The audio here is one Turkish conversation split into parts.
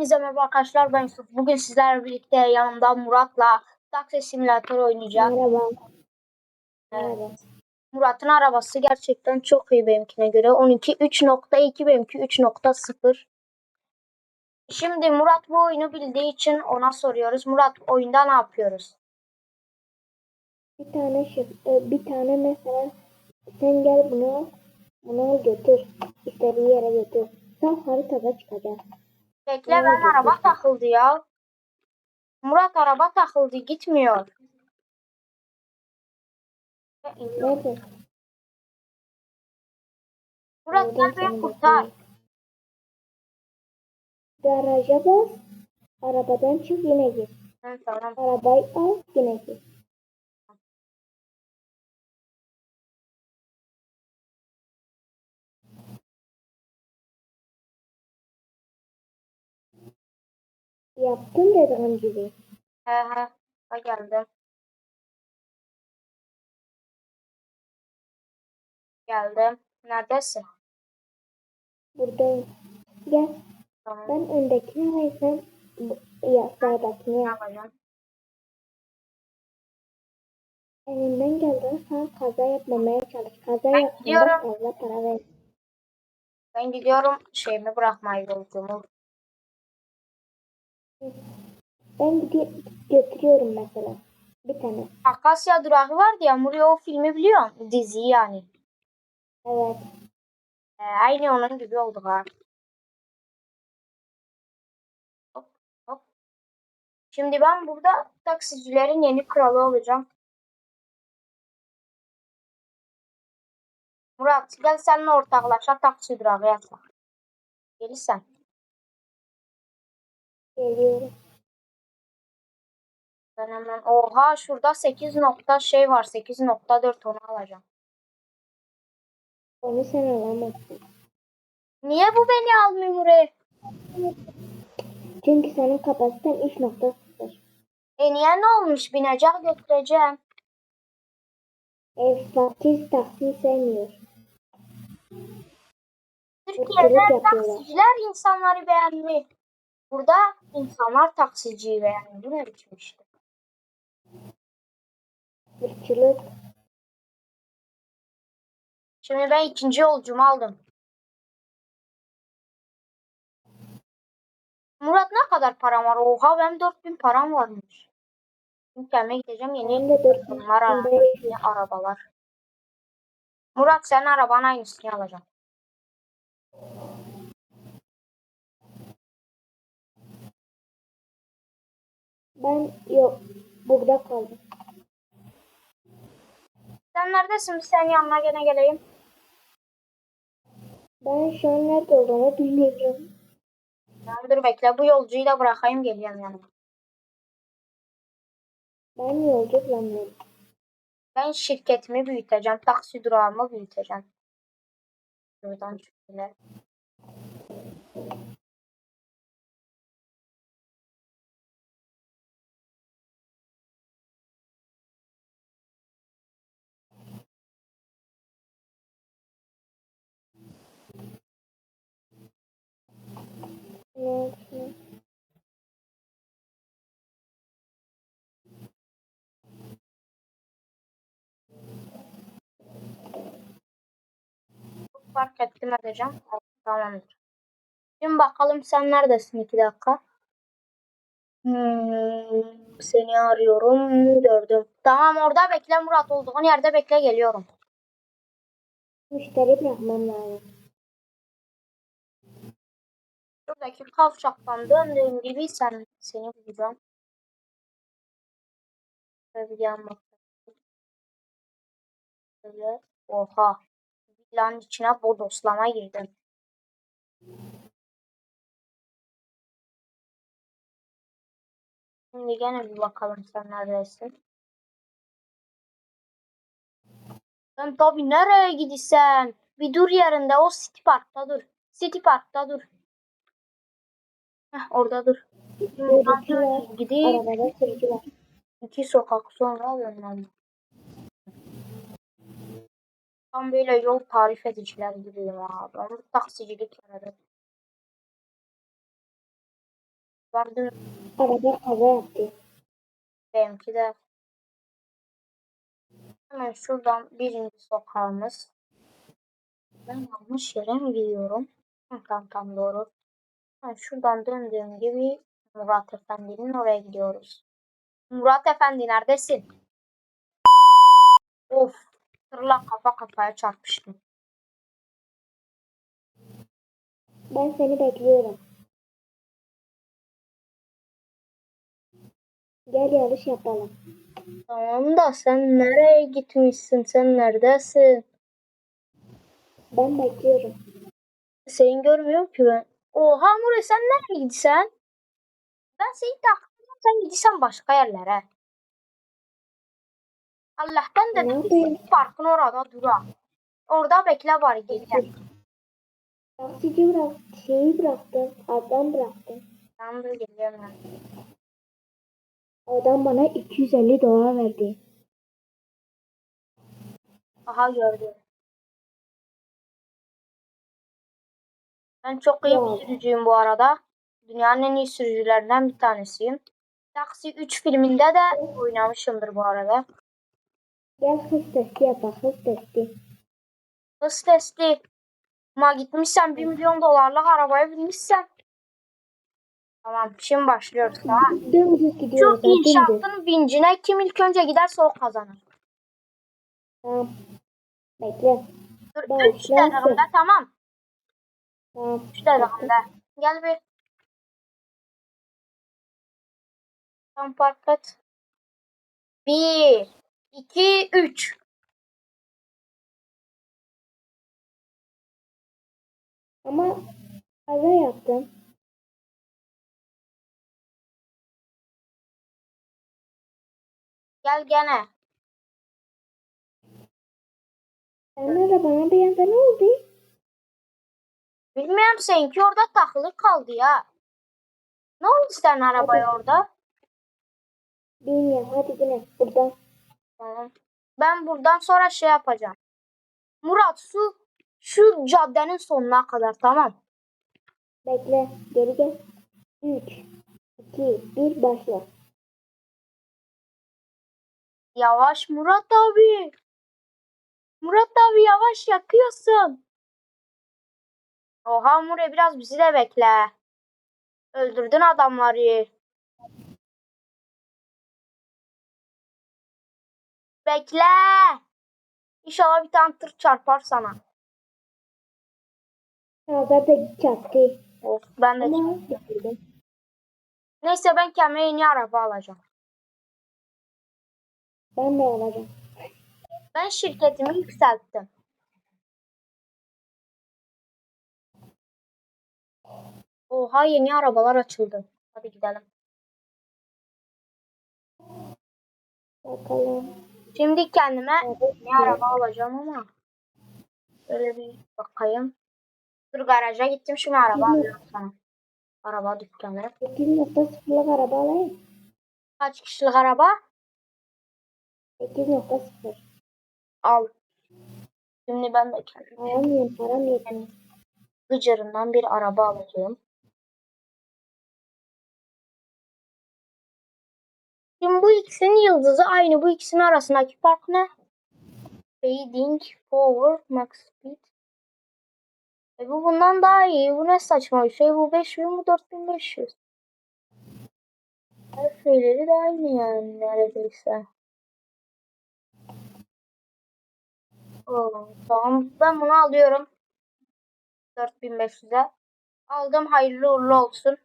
Hepinize merhaba arkadaşlar ben Yusuf. Bugün sizlerle birlikte yanımda Murat'la taksi simülatörü oynayacağız. Merhaba. Evet. Murat'ın arabası gerçekten çok iyi benimkine göre. 12 3.2 benimki 3.0. Şimdi Murat bu oyunu bildiği için ona soruyoruz. Murat oyunda ne yapıyoruz? Bir tane e, bir tane mesela sen gel bunu bunu götür. İstediği yere götür. Tam haritada çıkacak. Bekle ben araba takıldı ya. Murat araba takıldı gitmiyor. Nerede? Murat gel beni kurtar. Garaja bas. Arabadan çık yine gir. Tamam. Arabayı al yine gir. Yaptım dediğim gibi. He he. Ha geldim. Geldim. Neredesin? Buradayım. Gel. Tamam. Ben öndekini hayır sen sağdakini yap. yapacağım? Elinden geldiği sen kaza yapmamaya çalış. Kaza Ben yapmanda gidiyorum. fazla para ver. Ben gidiyorum şeyimi bırakmaya yolcumu. Ben gidi- götürüyorum mesela. Bir tane. Akasya durağı vardı ya. Muri o filmi biliyor musun? Diziyi yani. Evet. Ee, aynı onun gibi oldu ha. Hop, hop. Şimdi ben burada taksicilerin yeni kralı olacağım. Murat gel seninle ortaklaşa taksi durağı yapalım. Gelirsen. Geliyorum. Ben hemen oha şurada 8 nokta şey var 8.4 onu alacağım. Onu sen alamazsın. Niye bu beni almıyor buraya? Çünkü senin kapasiten 3.0. E niye ne olmuş binecek götüreceğim. Ev fakir taksi sevmiyor. Türkiye'de taksiciler insanları beğenmiyor. Burada insanlar taksiciyi beğenmiyor. Bu ne biçim işte. Irkçılık. Şimdi ben ikinci yolcumu aldım. Murat ne kadar param var? Oha benim 4000 param varmış. Kendime gideceğim yeni Benim de 4 bunlar ara- yeni arabalar. Murat senin arabanın aynısını alacağım. Ben yok. Burada kaldım. Sen neredesin? Senin yanına gene geleyim. Ben şu an nerede olduğumu bilmiyorum. Tamam, dur bekle bu yolcuyu da bırakayım geliyorum yanıma. Ben yolcu planlıyorum. Ben şirketimi büyüteceğim. Taksi durağımı büyüteceğim. Buradan şöyle. Fark ettim edeceğim. Tamamdır. Şimdi bakalım sen neredesin? iki dakika. Hmm, seni arıyorum. Gördüm. Tamam orada bekle Murat. Olduğun yerde bekle geliyorum. Müşteri bırakmam lazım. Şuradaki kavşaktan döndüğüm gibi sen seni bulacağım. Şöyle. Böyle. Oha. Villanın içine bodoslama girdim. Şimdi gene bir bakalım sen neredesin. Sen tabii nereye gidiyorsun? Bir dur yerinde o City Park'ta dur. City Park'ta dur. Heh, orada dur. Buradan gideyim. Arabada sürücü var. İki sokak sonra yönlendim. Tam böyle yol tarif ediciler gibiyim abi. Ama taksicilik yaradı. Vardı Araba kaza yaptı. benimki de. Hemen şuradan birinci sokağımız. Ben yanlış yere mi gidiyorum? Tamam tam doğru. Şuradan döndüğüm gibi Murat Efendi'nin oraya gidiyoruz. Murat Efendi neredesin? Of. Tırla kafa kafaya çarpıştım. Ben seni bekliyorum. Gel yarış yapalım. Tamam da sen nereye gitmişsin? Sen neredesin? Ben bekliyorum. Seni görmüyorum ki ben. Oha Murat sen nereye gidiyorsun? Ben seni takip sen gidiyorsun başka yerlere. Allah'tan yapayım? parkın orada dura. Orada bekle bari geleceğim. Taksici bırak, şeyi bıraktım. Adam bıraktım. Tamam geliyorum ben. Adam bana 250 dolar verdi. Aha gördüm. Ben çok iyi bir sürücüyüm bu arada. Dünyanın en iyi sürücülerinden bir tanesiyim. Taksi 3 filminde de oynamışımdır bu arada. Gel hız testi yapalım, hız testi. Hız testi. Ama gitmişsen 1 milyon dolarlık arabaya binmişsen. Tamam şimdi başlıyoruz tamam. Dümdüz Şu gidiyoruz. ha, dümdüz. inşaatın vincine kim ilk önce giderse o kazanır. Tamam. Bekle. Dur Başlarsın. 3 dakikamda tamam. Tamam. 3 dakikamda. Gel bir. Tam et. 1 2 3 Ama kaza yaptım. Gel gene. Senin arabana bir anda ne oldu? Bilmiyorum seninki orada takılı kaldı ya. Ne oldu senin arabaya orada? Bilmiyorum. Hadi yine buradan. Ben buradan sonra şey yapacağım. Murat şu şu caddenin sonuna kadar tamam. Bekle. Geri gel. 3, 2, 1 başla. Yavaş Murat abi. Murat abi yavaş yakıyorsun. Oha Murat biraz bizi de bekle. Öldürdün adamları. Bekle. İnşallah bir tane tır çarpar sana. Ha, zaten çaktı. Of ben de bitirdim. Neyse ben kendime yeni araba alacağım. Ben de alacağım. Ben şirketimi yükselttim. Oha yeni arabalar açıldı. Hadi gidelim. Bakalım. Şimdi kendime yeni araba alacağım ama. Öyle bir bakayım. Dur garaja gittim şimdi araba alıyorum sana. Araba dükkanı. 8.0'lık araba alayım. Kaç kişilik araba? 8.0. Al. Şimdi ben de kendime Alamıyorum. Param yetmiyor. gıcırından bir araba alacağım. Şimdi bu ikisinin yıldızı aynı. Bu ikisinin arasındaki fark ne? Fading Power Max Speed. E bu bundan daha iyi. Bu ne saçma bir şey. Bu 5000 bu 4500. Her şeyleri de aynı yani neredeyse. Oo, tamam ben bunu alıyorum. 4500'e. Aldım hayırlı uğurlu olsun.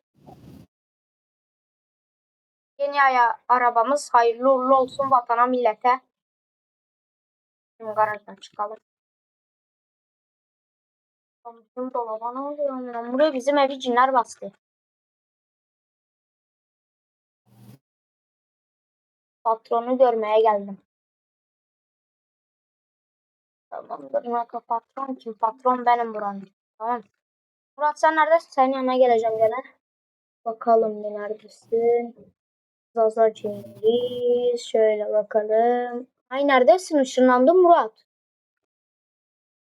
Yeni aya arabamız hayırlı uğurlu olsun vatana millete. Şimdi garajdan çıkalım. Komşum dolaba ne oluyor? Buraya bizim evi cinler bastı. Patronu görmeye geldim. Tamamdır. Naka patron kim? Patron benim buranın. Tamam. Murat sen neredesin? Senin yanına geleceğim gene. Bakalım neredesin? Zaza Cengiz. Şöyle bakalım. Ay neredesin? Işınlandın Murat.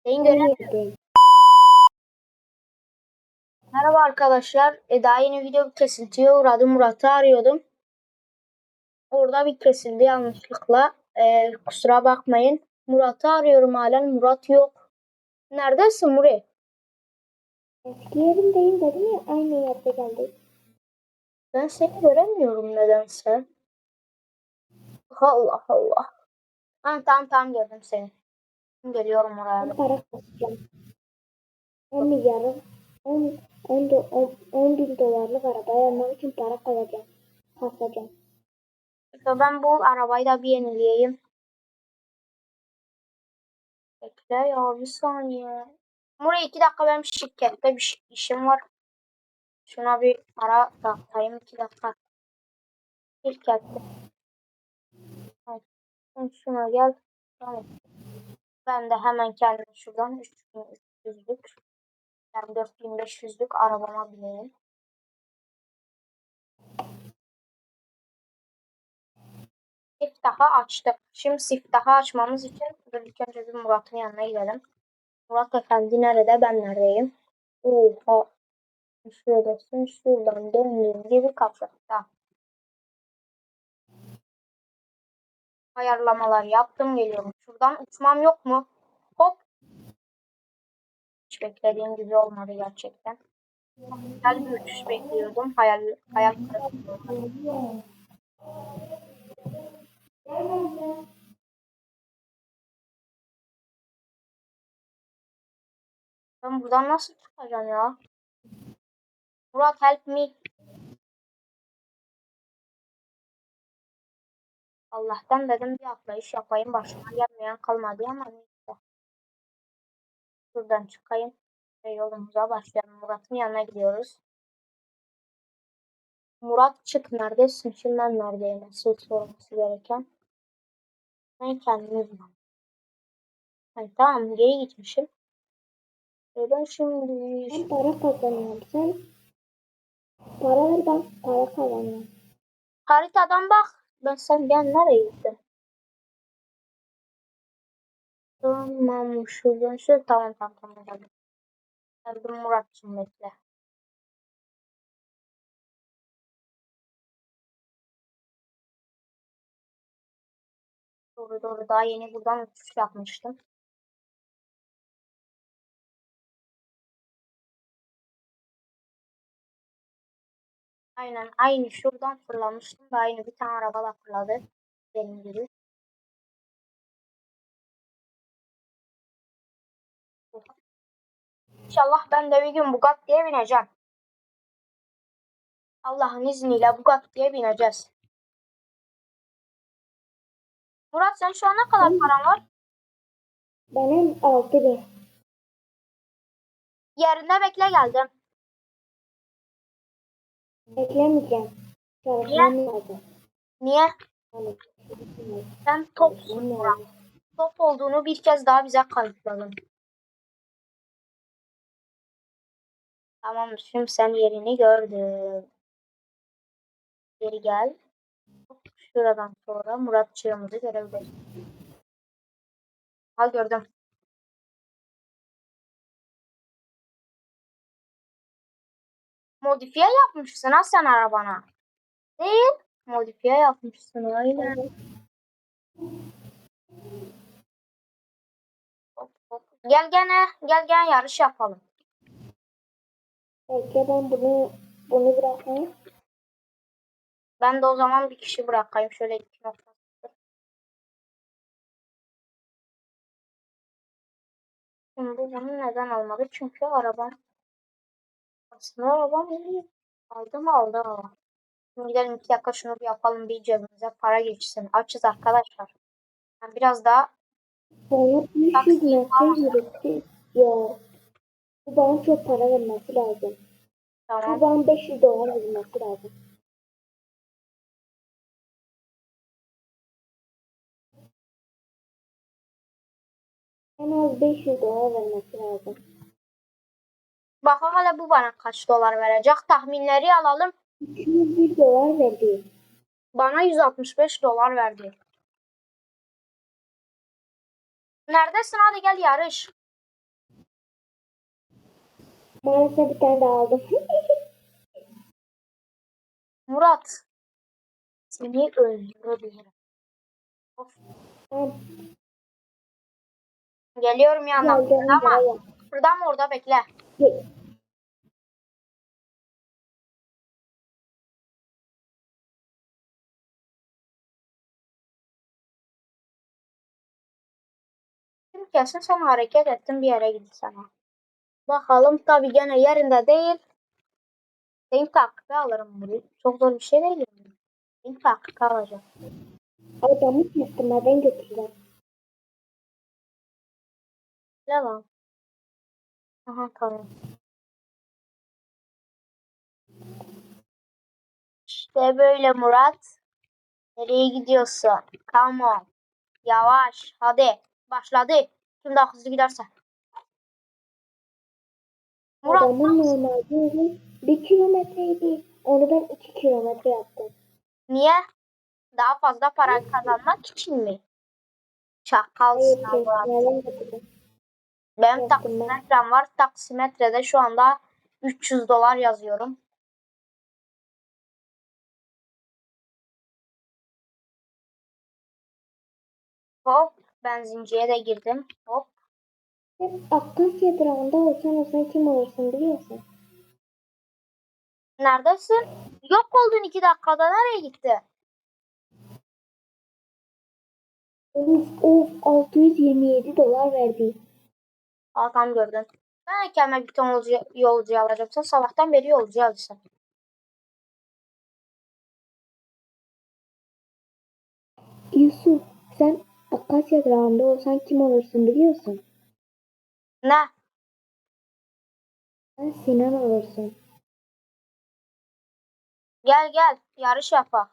Seni göremiyorum. Merhaba arkadaşlar. E, daha yeni video bir kesintiye uğradı. Murat'ı arıyordum. Orada bir kesildi yanlışlıkla. E, kusura bakmayın. Murat'ı arıyorum halen. Murat yok. Neredesin Muri? Eski yerimdeyim dedim ya aynı yerde geldik. Ben seni göremiyorum nedense. Allah Allah. Ha, tamam tamam gördüm seni. Geliyorum oraya. Para kasacağım. 10 milyarım 10, 10, do- 10, 10 bin dolarlık arabaya almak için para kalacağım. Kasacağım. Bekle, Ben bu arabayı da bir yenileyeyim. Bekle ya bir saniye. Muri iki dakika benim şirkette bir işim var. Şuna bir para dağıtayım iki dakika. Şirkette. Evet. Sen Şuna gel. Tamam. Ben de hemen kendime şuradan 3300'lük yani 4500'lük arabama bineyim. Siftahı açtık. Şimdi siftahı açmamız için ilk önce bir Murat'ın yanına gidelim. Murat Efendi nerede? Ben neredeyim? Oha. Şuradasın. Şuradan döndüğüm gibi kapıda. Ayarlamalar yaptım geliyorum. Şuradan uçmam yok mu? Hop. Hiç beklediğim gibi olmadı gerçekten. Güzel bir uçuş bekliyordum. Hayal, hayal kırıklığı. Ben buradan nasıl çıkacağım ya? Murat help me. Allah'tan dedim bir atlayış yapayım. Başıma gelmeyen kalmadı ama neyse. Şuradan çıkayım. Ve yolumuza başlayalım. Murat'ın yanına gidiyoruz. Murat çık neredesin? Şimdi ben neredeyim? Asıl sorması gereken. Ben kendimi bilmem. Yani tamam geri gitmişim. E ben şimdi Ben para kazanıyorum. Para ver para kazanıyorum. haritadan bak. Ben sen ben nereye gittin? Tamam şu tamam tamam tamam. tamam. Ben bir Murat'cığım bekle. Doğru doğru daha yeni buradan uçuş yapmıştım. Aynen aynı şuradan fırlamıştım da aynı bir tane araba da fırladı. Benim gibi. İnşallah ben de bir gün Bugatti'ye bineceğim. Allah'ın izniyle Bugatti'ye bineceğiz. Murat sen şu an ne kadar paran var? Benim 6 bin. Yerinde bekle geldim. Beklemeyeceğim. Çalışmam lazım. Niye? Yani, Sen topsun Murat. Top olduğunu bir kez daha bize kanıtladın. Tamam şimdi sen yerini gördün. Geri gel. Şuradan sonra Muratçığımızı görebiliriz. Ha gördüm. Modifiye yapmışsın ha sen arabana. Değil. Modifiye yapmışsın aynen. Gel gene gel gel yarış yapalım. Bekle ben bunu bunu bırakayım. Ben de o zaman bir kişi bırakayım şöyle iki nokta. Şimdi bunu neden almadı? Çünkü arabam aslında arabam iyi. Aldı mı aldı ama. Şimdi gidelim iki dakika şunu bir yapalım bir cebimize para geçsin. Açız arkadaşlar. Yani biraz daha Sonra 500 Taksiyi metre falan. yürüttü. Ya. Bu bana çok para vermesi lazım. Bu tamam. bana 500 dolar vermesi lazım. En az 500 dolar vermesi lazım. Bakalım hele bu bana kaç dolar verecek. Tahminleri alalım. 201 dolar verdi. Bana 165 dolar verdi. Neredesin? Hadi gel yarış. Maalesef bir tane daha aldım. Murat. Seni öldürebilirim. Of. Geliyorum yanına. Geldim Ama buraya. buradan mı orada bekle. Şimdi kesin sen hareket ettin bir yere gitti sana. Bakalım tabii gene yerinde değil. Seni takip alırım bunu. Çok zor bir şey değil. Seni takip alacağım. Adamı kestirmeden götüreceğim. Ne lan? Aha tamam. İşte böyle Murat. Nereye gidiyorsun? Come on. Yavaş. Hadi. Başladı. Kim daha hızlı giderse. Murat Adamın normalde bir kilometreydi. Onu ben iki kilometre yaptım. niye? Daha fazla para kazanmak için mi? Çakalsın Murat. Benim taksimetrem var. Taksimetrede şu anda 300 dolar yazıyorum. Hop. Benzinciye de girdim. Hop. Hep Akkasya durağında olsan olsan kim olursun biliyorsun. Neredesin? Yok oldun iki dakikada. Nereye gitti? Of of 627 dolar verdi. Hakan gördün. Ben de kendime bir ton yolcu, yolcu alacağım. Sen sabahtan beri yolcu alıyorsun. Yusuf sen Akkasya durağında olsan kim olursun biliyorsun. Ne? Sen Sinan olursun. Gel gel. Yarış yapalım.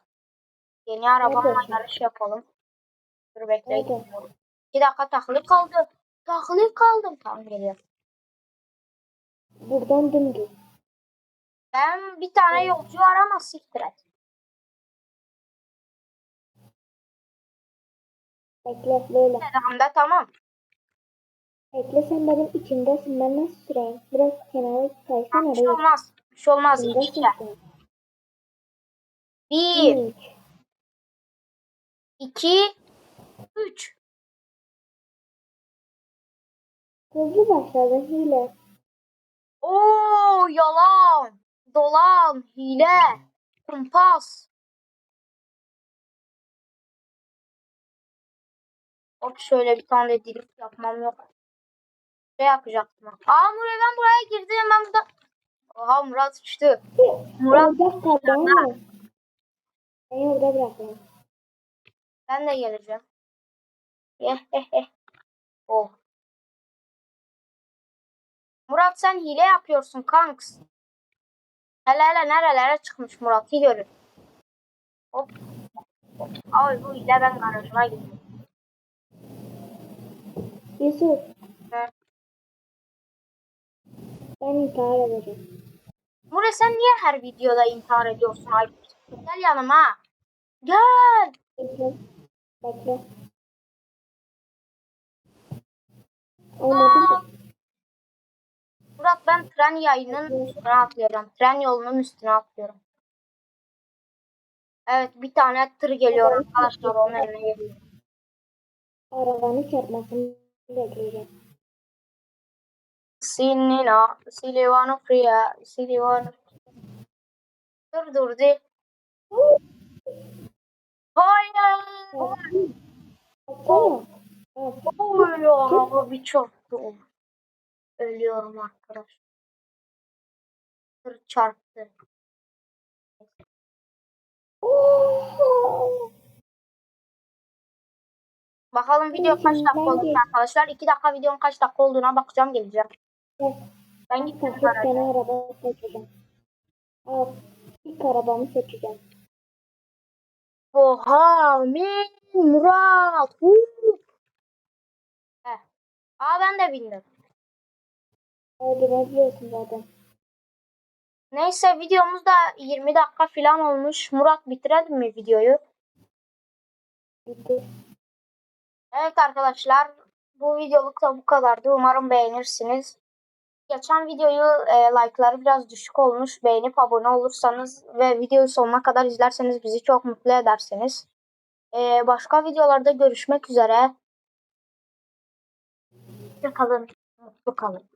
Yeni arabamla yarış yapalım. Dur bekle. İki dakika takılı kaldı. Takılı kaldım. Tamam geliyorum. Buradan dümdüz. Ben bir tane yolcu var ama siktir et. Bekle böyle. Telefonda tamam. Bekle sen benim içimdesin. Ben nasıl süreyim? Biraz kenara kaysana. Bir şey reis. olmaz. Bir şey olmaz. İçe. sen. Bir, iki, üç. Hızlı başladın hile. Oo yalan. Dolan. Hile. Kumpas. Hop şöyle bir tane drift yapmam yok. Şey yapacaktım. Aa Murat ben buraya girdim. Ben burada. Oha Murat uçtu. Murat ama. Beni orada bırakma. ben de geleceğim. Oh. Murat sen hile yapıyorsun kanks. Hele hele nerelere çıkmış Murat'ı görün. Hop. Ay bu hile ben garajıma gittim. Yusuf Hı. ben intihar edeceğim. Murat sen niye her videoda intihar ediyorsun? Ay, gel yanıma. Gel. Bekle. Bekle. Olmadı ki. Murat ben tren yayının üstüne atlıyorum. Tren yolunun üstüne atlıyorum. Evet bir tane tır geliyor arkadaşlar onun eline geliyor. Arabanın çarpmasını bekleyeceğim. Sinina, Silivano Fria, Silivano. Dur dur de. Hayır. Oy araba bir çarptı. Ölüyorum arkadaşlar. Çarptı. Oo! Bakalım video kaç dakika oldu arkadaşlar. 2 dakika videonun kaç dakika olduğuna bakacağım geleceğim. Evet. Ben Ben gittim bir garaja. tane araba seçeceğim. Al. İlk arabamı seçeceğim. Oha min Murat. Huu. Heh. Aa ben de bindim. Ne biliyorsun zaten. Neyse videomuz da 20 dakika falan olmuş. Murat bitirelim mi videoyu? Bitti. Evet arkadaşlar bu videoluk da bu kadardı. Umarım beğenirsiniz. geçen videoyu e, like'ları biraz düşük olmuş. Beğenip abone olursanız ve videoyu sonuna kadar izlerseniz bizi çok mutlu edersiniz. E, başka videolarda görüşmek üzere. Hoşça kalın. Mutlu kalın.